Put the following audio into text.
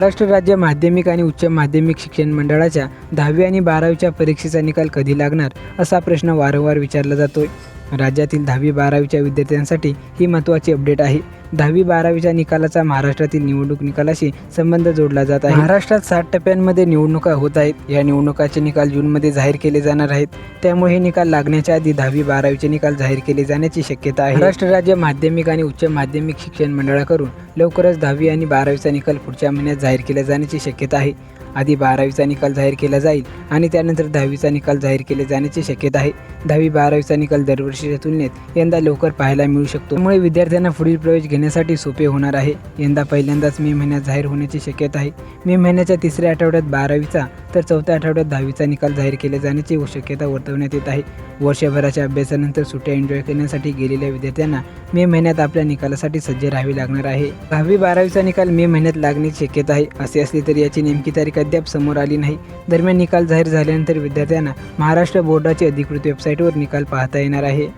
महाराष्ट्र राज्य माध्यमिक आणि उच्च माध्यमिक शिक्षण मंडळाच्या दहावी आणि बारावीच्या परीक्षेचा निकाल कधी लागणार असा प्रश्न वारंवार विचारला जातोय. राज्यातील दहावी बारावीच्या विद्यार्थ्यांसाठी ही महत्त्वाची अपडेट आहे. दहावी बारावीच्या निकालाचा महाराष्ट्रातील निवडणूक निकालाशी संबंध जोडला जात आहे. महाराष्ट्रात सात टप्प्यांमध्ये निवडणुका होत आहेत. या निवडणुकाचे निकाल जूनमध्ये जाहीर केले जाणार आहेत. त्यामुळे हे निकाल लागण्याच्या आधी दहावी बारावीचे निकाल जाहीर केले जाण्याची शक्यता आहे. महाराष्ट्र राज्य माध्यमिक आणि उच्च माध्यमिक शिक्षण मंडळाकडून लवकरच दहावी आणि बारावीचा निकाल पुढच्या महिन्यात जाहीर केला जाण्याची शक्यता आहे. आधी बारावीचा निकाल जाहीर केला जाईल आणि त्यानंतर दहावीचा निकाल जाहीर केले जाण्याची शक्यता आहे. दहावी बारावीचा निकाल दरवर्षीच्या तुलनेत यंदा लवकर पाहायला मिळू शकतो. त्यामुळे विद्यार्थ्यांना पुढील प्रवेश घेण्यासाठी सोपे होणार आहे. यंदा पहिल्यांदाच मे महिन्यात जाहीर होण्याची शक्यता आहे. मे महिन्याच्या तिसऱ्या आठवड्यात बारावीचा तर चौथ्या आठवड्यात दहावीचा निकाल जाहीर केले जाण्याची शक्यता वर्तवण्यात येत आहे. वर्षभराच्या अभ्यासानंतर सुट्ट्या एन्जॉय करण्यासाठी गेलेल्या विद्यार्थ्यांना मे महिन्यात आपल्या निकालासाठी सज्ज राहावी लागणार आहे. दहावी बारावीचा निकाल मे महिन्यात लागण्याची शक्यता आहे. असे असले तरी याची नेमकी तारीख अद्याप समोर आली नाही. दरम्यान निकाल जाहीर झाल्यानंतर विद्यार्थ्यांना महाराष्ट्र बोर्डाची अधिकृत वेबसाईटवर निकाल पाहता येणार आहे.